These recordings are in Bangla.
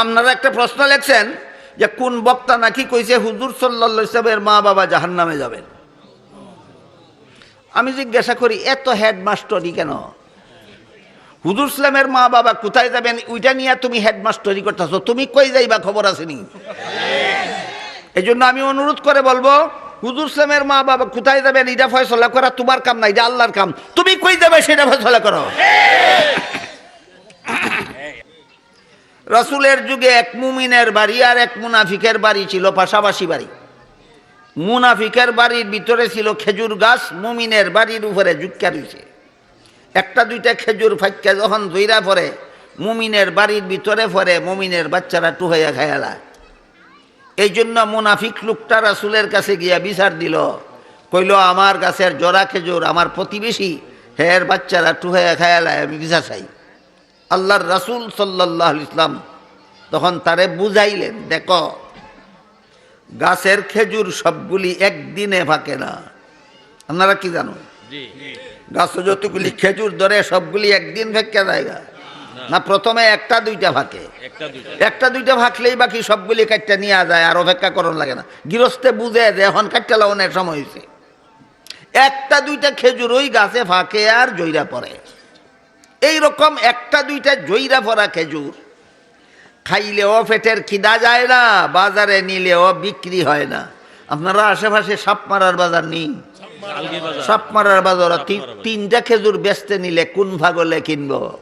আপনারা একটা প্রশ্ন লেখছেন যে কোন বক্তা নাকি কইছে হুজুর সাল্লা সাহেবের মা বাবা জাহান নামে যাবেন? আমি জিজ্ঞাসা করি, এত হেডমাস্টরি কেন? হুজুর ইসলামের মা বাবা কোথায় যাবেন? ওইটা নিয়ে তুমি হেডমাস্টরি করতেছো। তুমি কই যাইবা খবর আসেনি এই জন্য আমি অনুরোধ করে বলব, হুজুর ইসলামের মা বাবা কোথায় যাবেন? এটা ফয়সলা করা তোমার কাম না, এটা আল্লাহর কাম। তুমি কই যাবে সেটা ফয়সলা করো। রসুলের যুগে এক মুমিনের বাড়ি আর এক মুনাফিকের বাড়ি ছিল পাশাপাশি বাড়ি। মুনাফিকের বাড়ির ভিতরে ছিল খেজুর গাছ, মুমিনের বাড়ির উপরে জুক্কা রয়েছে। একটা দুইটা খেজুর ফাইক্কা যখন জইরা পরে মুমিনের বাড়ির ভিতরে পরে মুমিনের বাচ্চারা টুহাইয়া খায়ালা এই জন্য মুনাফিক লোকটা রাসুলের কাছে গিয়া বিচার দিল, কইল, আমার গাছের জরা খেজুর, আমার প্রতিবেশী, হের বাচ্চারা টুহাইয়া খায়ালায় আমি বিচার চাই। আল্লাহর রাসুল সাল্লাহ ইসলাম তখন তারে বুঝাইলেন দেখো গাছের খেজুর সবগুলি একদিনে ফাঁকে না। আপনারা কি জানো? গাছ যতগুলি খেজুর ধরে সবগুলি একদিন ফেঁকে জায়গা না। প্রথমে একটা দুইটা ফাঁকে। একটা দুইটা। ফাঁকলেই বাকি সবগুলি কাটটা নিয়ে যায় আর অপেক্ষা করন লাগে না। গৃহস্থে বুঝে যে এখন কাটটা লাগানোর সময় হয়েছে একটা দুইটা খেজুর ওই গাছে ফাঁকে আর জইরা পড়ে। এই রকম একটা দুইটা জইরা ভরা খেজুর। খাইলেও পেটের খিদা যায় না বাজারে নিলেও বিক্রি হয় না। আপনারা আশেপাশে সাপ মারার বাজার নেই? আলগি বাজার সাপ মারার বাজার তি- তিনটা খেজুর বেচতে নিলে কোন ভাগলে কিনবো?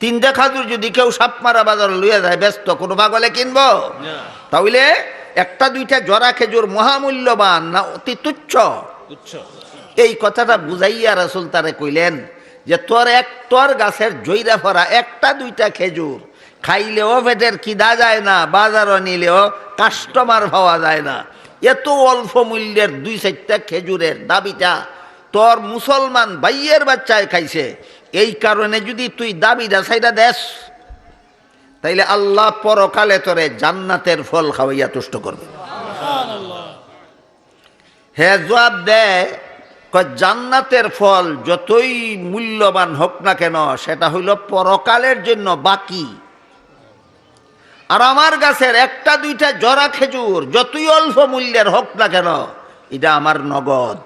তিনটা খাজুর যদি কেউ সাপ মারা বাজার লইয়া যায় ব্যস্ত কোনো ভাগলে কিনবো? তাহলে একটা দুইটা জরা খেজুর মহামূল্যবান না অতি তুচ্ছ। এই কথাটা বুঝাইয়া রাসুল তারে কইলেন যে তোর এক তোর গাছের জৈরা ফরা একটা, দুইটা খেজুর। খাইলেও পেটের কিদা যায় না, বাজারও নিলেও কাস্টমার পাওয়া যায় না। এত অল্প মূল্যের দুই চারটা খেজুরের দাবিটা তোর মুসলমান বাইয়ের বাচ্চায় খাইছে। এই কারণে যদি তুই দাবিটা সাইডা দেস, তাইলে আল্লাহ পরকালে তোরে জান্নাতের ফল খাওয়াইয়া তুষ্ট করবে। হে জবাব দেয় জান্নাতের ফল যতই মূল্যবান হোক না কেন সেটা হইল পরকালের জন্য বাকি। আর আমার গাছের একটা দুইটা জরা খেজুর যতই অল্প মূল্যের হোক না কেন এটা আমার নগদ।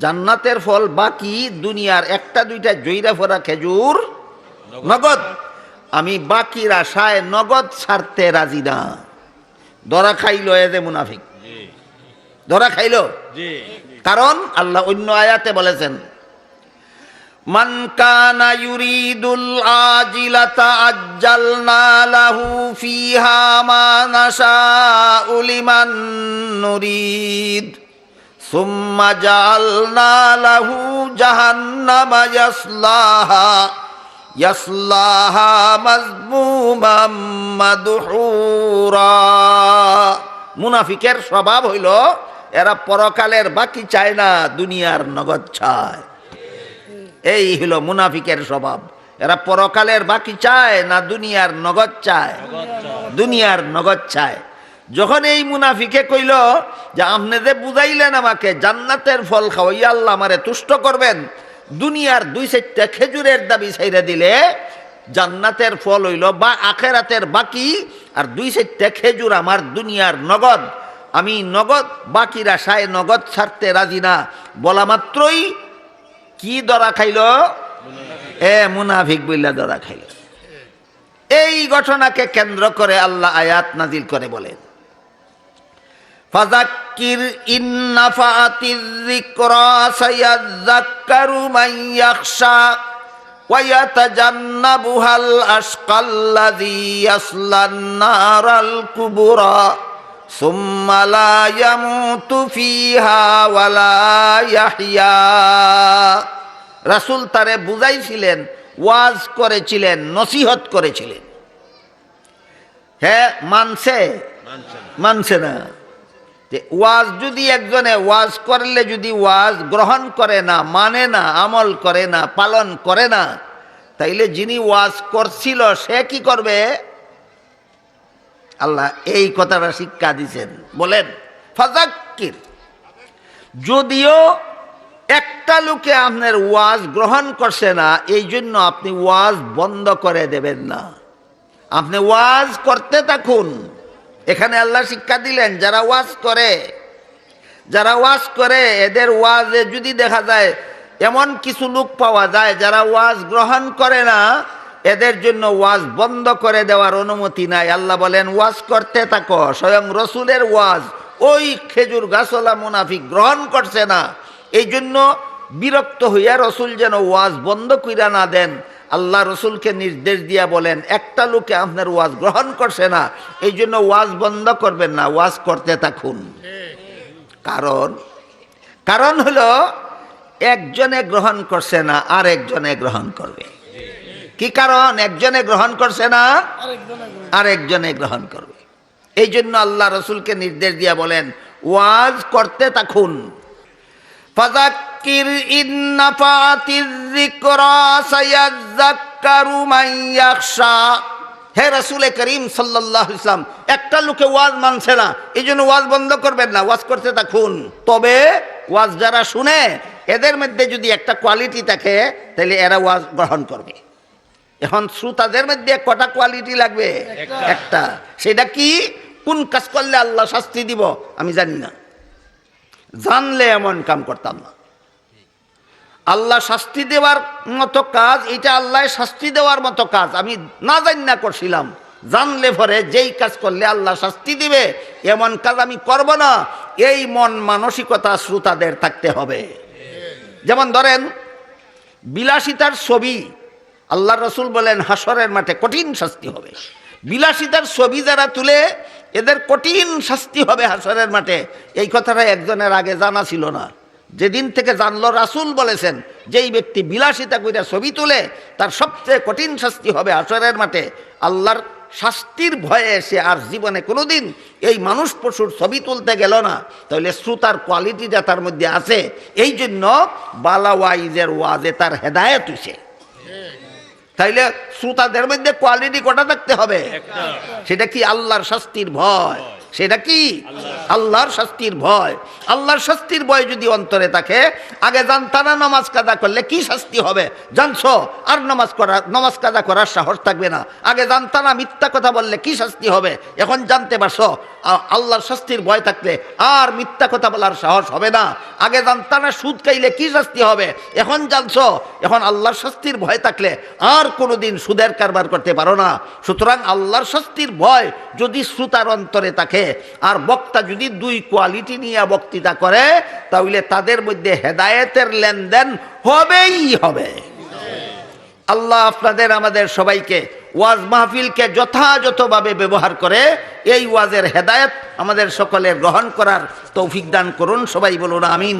জান্নাতের ফল বাকি দুনিয়ার একটা দুইটা জৈরা ফোরা খেজুর নগদ। আমি বাকির আশায় নগদ ছাড়তে রাজি না। দরা খাইল এ যে মুনাফিক। ধরা খাইল? জি। কারণ আল্লাহ অন্য আয়াতে বলেছেন, মান কানা ইউরিদুল আজিলাতা আজ্জালনা লাহু ফিহা মা নাশাউ লিমান নুরিদ। সুম্মা জাআলনা লাহু জাহান্নামা ইয়াসলাহা ইয়াসলাহা মাযমুমান মাদহুরা। মুনাফিকের স্বভাব হইল এরা পরকালের বাকি চায় না, দুনিয়ার নগদ চায়। এই হলো মুনাফিকের স্বভাব। এরা পরকালের বাকি চায় না, দুনিয়ার নগদ চায়। দুনিয়ার নগদ চায়। যখন এই মুনাফিকে কইল যে, আপনি যে বুঝাইলেন আমাকে জান্নাতের ফল খাওয়াইয়া আল্লাহ আমারে তুষ্ট করবেন, দুনিয়ার দুই চারটা খেজুরের দাবি ছাইরা দিলে জান্নাতের ফল হইল বা আখেরাতের বাকি, আর দুই চারটা খেজুর আমার দুনিয়ার নগদ। আমি নগদ, বাকির আশায় নগদ ছাড়তে রাজি না। বলা মাত্রই কি দরা খাইল? এ মুনাফিক বইলা দরা খাইল। এই ঘটনাকে কেন্দ্র করে আল্লাহ আয়াত নাজিল করে বলেন। ফাজাক্কির ইন্নাফাতির যিকরা সায়াযাক্কারু মান ইয়াখশা ওয়া ইয়াতাজান্নাবুহাল আশকাল্লাযী ইয়াসলান নারাল কুবরা। ফিহা ওয়া লা রাসূল তারে বুঝাইছিলেন ওয়াজ করেছিলেন নসিহত করেছিলেন। হ্যাঁ মানছে? মানছে না। ওয়াজ যদি একজনে ওয়াজ করলে যদি ওয়াজ গ্রহণ করে না মানে না আমল করে না পালন করে না তাইলে যিনি ওয়াজ করছিল সে কি করবে? আল্লাহ এই কথাটা শিক্ষা দিছেন। বলেন ফাজাক্কির যদিও একটা লোকে আপনার ওয়াজ গ্রহণ করছে না এই জন্য আপনি ওয়াজ বন্ধ করে দেবেন না। আপনি ওয়াজ করতে থাকুন। এখানে আল্লাহ শিক্ষা দিলেন, যারা ওয়াজ করে, যারা ওয়াজ করে, এদের ওয়াজে যদি দেখা যায় এমন কিছু লোক পাওয়া যায় যারা ওয়াজ গ্রহণ করে না এদের জন্য ওয়াজ বন্ধ করে দেওয়ার অনুমতি নাই। আল্লাহ বলেন, ওয়াজ করতে থাকো, স্বয়ং রসুলের ওয়াজ। ওই খেজুর গাছলা মুনাফিক গ্রহণ করছে না। এই জন্য বিরক্ত হইয়া রসুল যেন ওয়াজ বন্ধ কইরা না দেন। আল্লাহ রসুলকে নির্দেশ দিয়া বলেন, একটা লোকে আপনার ওয়াজ গ্রহণ করছে না, এই জন্য ওয়াজ বন্ধ করবেন না, ওয়াজ করতে থাকুন। কারণ কারণ হলো, একজনে গ্রহণ করছে না আর একজনে গ্রহণ করবে। কি কারণ? একজনে গ্রহণ করছে না আর একজনে গ্রহণ করবে। এই জন্য আল্লাহ রসুলকে নির্দেশ দিয়া বলেন ওয়াজ করতে থাকুন। ফাযাক্কির ইন নাফাতিয যিকরা সায়াযাক্কারু মান ইয়াখশা। হে রাসূলে করিম সাল্লাল্লাহু আলাইহি ইসলাম একটা লোকে ওয়াজ মানছে না এই জন্য ওয়াজ বন্ধ করবেন না ওয়াজ করতে থাকুন। তবে ওয়াজ যারা শুনে এদের মধ্যে যদি একটা কোয়ালিটি থাকে তাহলে এরা ওয়াজ গ্রহণ করবে। এখন শ্রোতাদের মধ্যে কটা কোয়ালিটি লাগবে? একটা। সেটা কি? কোন কাজ করলে আল্লাহ শাস্তি দিব? আমি জানি না। জানলে এমন কাম করতাম না। আল্লাহ শাস্তি দেওয়ার মতো কাজ এটা আল্লাহ শাস্তি দেওয়ার মতো কাজ। আমি না জানি না করছিলাম। জানলে পরে যেই কাজ করলে আল্লাহ শাস্তি দিবে এমন কাজ আমি করব না। এই মন মানসিকতা শ্রোতাদের থাকতে হবে। যেমন ধরেন বিলাসিতার ছবি আল্লাহ রসুল বলেন হাসরের মাঠে কঠিন শাস্তি হবে। বিলাসিতার ছবি যারা তুলে, এদের কঠিন শাস্তি হবে হাসরের মাঠে। এই কথাটা একজনের আগে জানা ছিল না। যেদিন থেকে জানলো রাসুল বলেছেন, যেই ব্যক্তি বিলাসিতা কইরা ছবি তুলে, তার সবচেয়ে কঠিন শাস্তি হবে হাসরের মাঠে। আল্লাহর শাস্তির ভয়ে সে আর জীবনে কোনোদিন এই মানুষ পশুর ছবি তুলতে গেল না। তাহলে শ্রোতার কোয়ালিটিটা তার মধ্যে আছে, এই জন্য বালা ওয়াইজের ওয়াজে তার হেদায়ত হইছে। তাইলে শ্রোতাদের মধ্যে কোয়ালিটি কটা থাকতে হবে? সেটা কি আল্লাহর শাস্তির ভয়? সেটা কি? আল্লাহর শাস্তির ভয়। আল্লাহর শাস্তির ভয় যদি অন্তরে থাকে আগে জানতানা নামাজ কাদা করলে কি শাস্তি হবে? জানছো? আর নামাজ করা নামাজ কাদা করার সাহস থাকবে না। আগে জানতানা মিথ্যা কথা বললে কি শাস্তি হবে? এখন জানতে পারছ? আল্লাহর শাস্তির ভয় থাকলে আর মিথ্যা কথা বলার সাহস হবে না। আগে জানতানা সুদ খাইলে কি শাস্তি হবে? এখন জানছো, এখন আল্লাহর শাস্তির ভয় থাকলে আর কোনোদিন সুদের কারবার করতে পারো না। সুতরাং আল্লাহর শাস্তির ভয় যদি শ্রোতার অন্তরে থাকে, আর বক্তা যদি দুই কোয়ালিটি নিয়ে বক্তৃতা করে, তাহলে তাদের মধ্যে হেদায়েতের লেনদেন হবেই হবে। আল্লাহ আপনাদের, আমাদের সবাইকে ওয়াজ মাহফিলকে যথাযথভাবে ব্যবহার করে এই ওয়াজের হেদায়ত আমাদের সকলে গ্রহণ করার তৌফিক দান করুন। সবাই বলুন, আমিন।